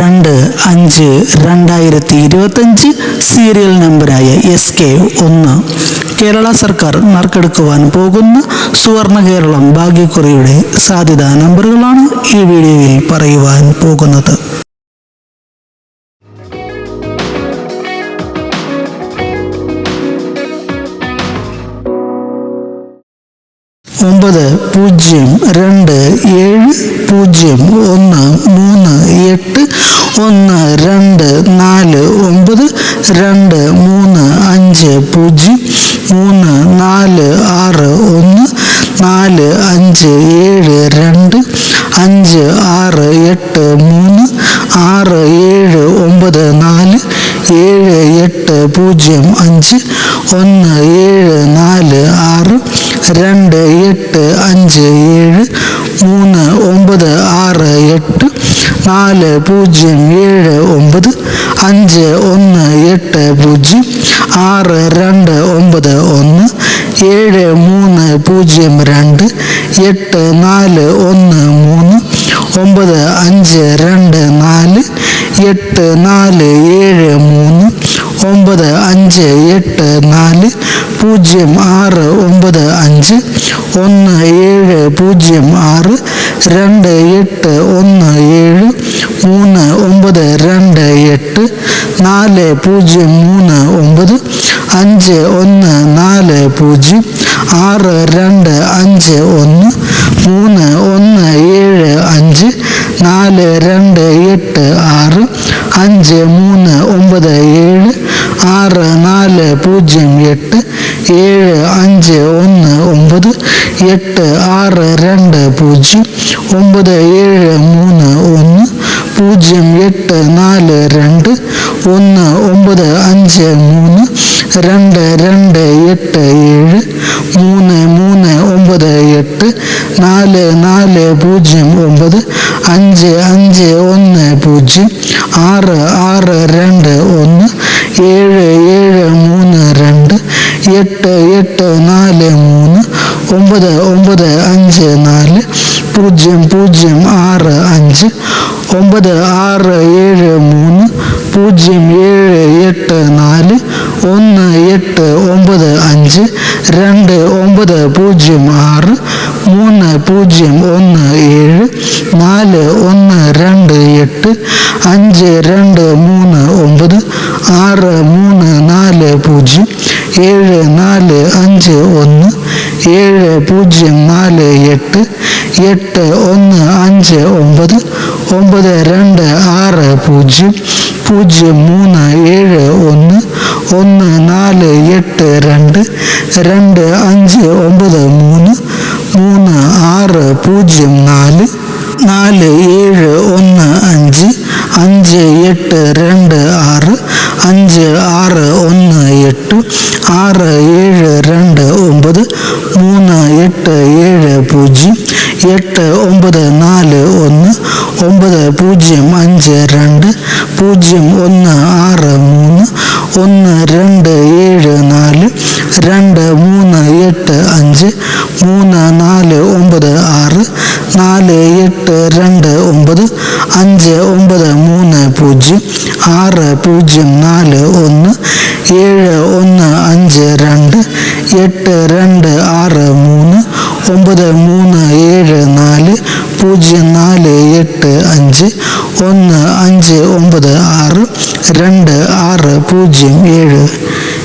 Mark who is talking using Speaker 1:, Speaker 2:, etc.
Speaker 1: രണ്ട് അഞ്ച് രണ്ടായിരത്തി ഇരുപത്തഞ്ച് സീരിയൽ നമ്പറായ എസ് കെ ഒന്ന്. കേരള സർക്കാർ നറുക്കെടുക്കുവാൻ പോകുന്ന സുവർണ കേരളം ഭാഗ്യക്കുറിയുടെ സാധ്യതാ നമ്പറുകളാണ് ഈ വീഡിയോയിൽ പറയുവാൻ പോകുന്നത്. ഒമ്പത് പൂജ്യം രണ്ട് ഏഴ് പൂജ്യം ഒന്ന് മൂന്ന് എട്ട് ഒന്ന് രണ്ട് നാല് ഒമ്പത് രണ്ട് മൂന്ന് അഞ്ച് പൂജ്യം മൂന്ന് നാല് ആറ് ഒന്ന് നാല് അഞ്ച് ഏഴ് രണ്ട് അഞ്ച് ആറ് എട്ട് മൂന്ന് ആറ് ഏഴ് ഒമ്പത് നാല് ഏഴ് എട്ട് പൂജ്യം അഞ്ച് ഒന്ന് ഏഴ് നാല് ആറ് രണ്ട് എട്ട് അഞ്ച് ഏഴ് മൂന്ന് ഒമ്പത് ആറ് എട്ട് നാല് പൂജ്യം ഏഴ് ഒമ്പത് അഞ്ച് ഒന്ന് എട്ട് പൂജ്യം ആറ് രണ്ട് ഒമ്പത് ഒന്ന് ഏഴ് മൂന്ന് പൂജ്യം രണ്ട് എട്ട് നാല് ഒന്ന് മൂന്ന് ഒമ്പത് അഞ്ച് രണ്ട് നാല് എട്ട് നാല് ഏഴ് മൂന്ന് ഒമ്പത് അഞ്ച് എട്ട് നാല് പൂജ്യം ആറ് ഒമ്പത് അഞ്ച് ഒന്ന് ഏഴ് പൂജ്യം ആറ് രണ്ട് എട്ട് ഒന്ന് ഏഴ് മൂന്ന് ഒമ്പത് രണ്ട് എട്ട് നാല് പൂജ്യം മൂന്ന് ഒമ്പത് അഞ്ച് ഒന്ന് നാല് പൂജ്യം ആറ് രണ്ട് അഞ്ച് ഒന്ന് മൂന്ന് ഒന്ന് ഏഴ് അഞ്ച് നാല് രണ്ട് എട്ട് ആറ് അഞ്ച് മൂന്ന് ഒമ്പത് ഏഴ് ആറ് നാല് പൂജ്യം എട്ട് ഏഴ് അഞ്ച് ഒന്ന് ഒമ്പത് എട്ട് ആറ് രണ്ട് പൂജ്യം ഒമ്പത് ഏഴ് മൂന്ന് ഒന്ന് പൂജ്യം എട്ട് നാല് രണ്ട് ഒന്ന് ഒമ്പത് അഞ്ച് മൂന്ന് രണ്ട് രണ്ട് എട്ട് ഏഴ് മൂന്ന് മൂന്ന് ഒമ്പത് എട്ട് നാല് നാല് പൂജ്യം ഒമ്പത് അഞ്ച് അഞ്ച് ഒന്ന് പൂജ്യം ആറ് ആറ് രണ്ട് ഒന്ന് ഏഴ് ഏഴ് മൂന്ന് രണ്ട് എട്ട് എട്ട് നാല് മൂന്ന് ഒമ്പത് ഒമ്പത് അഞ്ച് നാല് പൂജ്യം പൂജ്യം ആറ് അഞ്ച് ഒമ്പത് ആറ് ഏഴ് മൂന്ന് പൂജ്യം ഏഴ് എട്ട് നാല് ഒന്ന് എട്ട് ഒമ്പത് അഞ്ച് രണ്ട് ഒമ്പത് പൂജ്യം ആറ് മൂന്ന് പൂജ്യം ഒന്ന് ഏഴ് നാല് ഒന്ന് രണ്ട് എട്ട് അഞ്ച് രണ്ട് മൂന്ന് ഒമ്പത് ആറ് മൂന്ന് നാല് പൂജ്യം ഏഴ് നാല് അഞ്ച് ഒന്ന് ഏഴ് പൂജ്യം നാല് എട്ട് എട്ട് ഒന്ന് അഞ്ച് ഒമ്പത് ഒമ്പത് രണ്ട് ആറ് പൂജ്യം പൂജ്യം മൂന്ന് ഏഴ് ഒന്ന് ഒന്ന് നാല് എട്ട് രണ്ട് രണ്ട് അഞ്ച് ഒമ്പത് മൂന്ന് മൂന്ന് ആറ് പൂജ്യം നാല് നാല് ഏഴ് ഒന്ന് അഞ്ച് അഞ്ച് എട്ട് രണ്ട് ആറ് അഞ്ച് ആറ് ഒന്ന് ആറ് ഏഴ് രണ്ട് ഒമ്പത് മൂന്ന് എട്ട് ഏഴ് പൂജ്യം എട്ട് ഒമ്പത് നാല് ഒന്ന് ഒമ്പത് പൂജ്യം അഞ്ച് രണ്ട് പൂജ്യം ഒന്ന് ആറ് മൂന്ന് ഒന്ന് രണ്ട് ഏഴ് നാല് രണ്ട് മൂന്ന് എട്ട് അഞ്ച് മൂന്ന് നാല് ഒമ്പത് ആറ് നാല് എട്ട് രണ്ട് ഒമ്പത് അഞ്ച് ഒമ്പത് മൂന്ന് പൂജ്യം ആറ് പൂജ്യം നാല് ഒന്ന് ഏഴ് ഒന്ന് അഞ്ച് രണ്ട് എട്ട് രണ്ട് ആറ് മൂന്ന് ഒമ്പത് മൂന്ന് ഏഴ് നാല് പൂജ്യം നാല് എട്ട് അഞ്ച് ഒന്ന് അഞ്ച് ഒമ്പത് ആറ് രണ്ട് ആറ് പൂജ്യം ഏഴ്